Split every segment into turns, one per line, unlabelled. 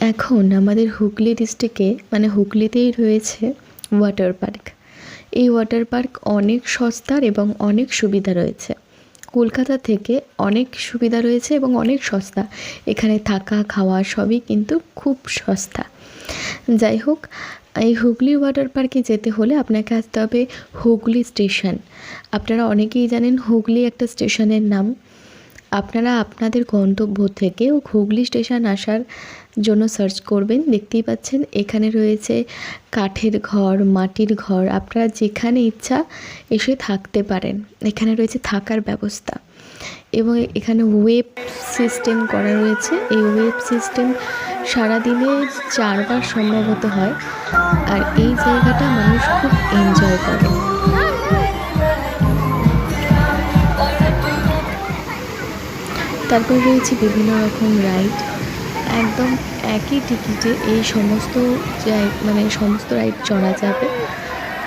এখন আমাদের হুগলি ডিস্ট্রিক্টে মানে হুগলিতেই রয়েছে ওয়াটার পার্ক এই ওয়াটার পার্ক অনেক সস্তার এবং অনেক সুবিধা রয়েছে। কলকাতা থেকে অনেক সুবিধা রয়েছে এবং অনেক সস্তা। এখানে থাকা, খাওয়া সবই কিন্তু খুব সস্তা। যাই হোক, এই হুগলি ওয়াটার পার্কে যেতে হলে আপনাকে আসতে হবে হুগলি স্টেশন আপনারা অনেকেই জানেন হুগলি একটা স্টেশনের নাম। আপনারা আপনাদের গন্তব্য থেকে হুগলি স্টেশন আসার জন্য সার্চ করবেন। দেখতেই পাচ্ছেন, এখানে রয়েছে কাঠের ঘর, মাটির ঘর। আপনারা যেখানে ইচ্ছা এসে থাকতে পারেন। এখানে রয়েছে থাকার ব্যবস্থা এবং এখানে ওয়েব সিস্টেম করা রয়েছে। এই ওয়েব সিস্টেম সারাদিনে চারবার সম্ভবত হয়। আর এই জায়গাটা মানুষ খুব এনজয় করে। তারপর রয়েছে বিভিন্ন রকম রাইড একদম একই টিকিটে এই সমস্ত মানে সমস্ত রাইড চড়া যাবে।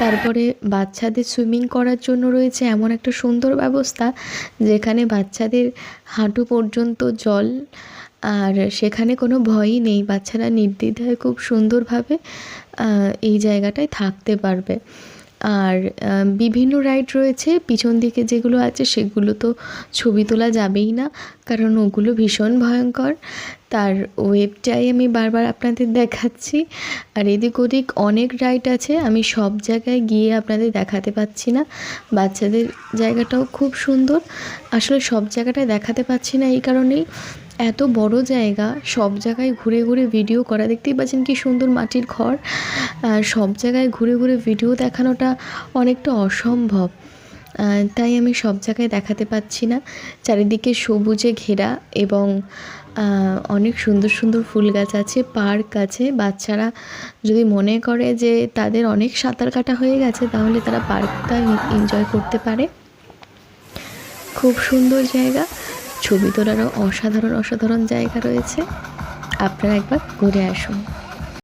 তারপরে বাচ্চাদের সুইমিং করার জন্য রয়েছে এমন একটা সুন্দর ব্যবস্থা, যেখানে বাচ্চাদের হাঁটু পর্যন্ত জল, আর সেখানে কোনো ভয়ই নেই। বাচ্চারা নির্দ্বিধায় খুব সুন্দরভাবে এই জায়গাটায় থাকতে পারবে। আর বিভিন্ন রাইড রয়েছে। পিছন দিকে যেগুলো আছে সেগুলো তো ছবি তোলা যাবেই না, কারণ ওগুলো ভীষণ ভয়ঙ্কর। তার ওয়েবটাই আমি বারবার আপনাদের দেখাচ্ছি। আর এদিক ওদিক অনেক রাইড আছে, আমি সব জায়গায় গিয়ে আপনাদের দেখাতে পাচ্ছি না। বাচ্চাদের জায়গাটাও খুব সুন্দর। আসলে সব জায়গাটায় দেখাতে পাচ্ছি না এই কারণেই। এত বড় জায়গা, সব জায়গায় ঘুরে ঘুরে ভিডিও করা, দেখতেই পাচ্ছেন কি সুন্দর মাটির ঘর। সব জায়গায় ঘুরে ঘুরে ভিডিও দেখানোটা অনেকটা অসম্ভব। তাই আমি সব জায়গায় দেখাতে পাচ্ছি না। চারিদিকে সবুজে ঘেরা এবং অনেক সুন্দর সুন্দর ফুল গাছ আছে, পার্ক আছে। বাচ্চারা যদি মনে করে যে তাদের অনেক সাঁতার কাটা হয়ে গেছে, তাহলে তারা পার্কটা এনজয় করতে পারে। খুব সুন্দর জায়গা। ছবি তোলারও অসাধারণ অসাধারণ জায়গা রয়েছে। আপনারা একবার ঘুরে আসুন।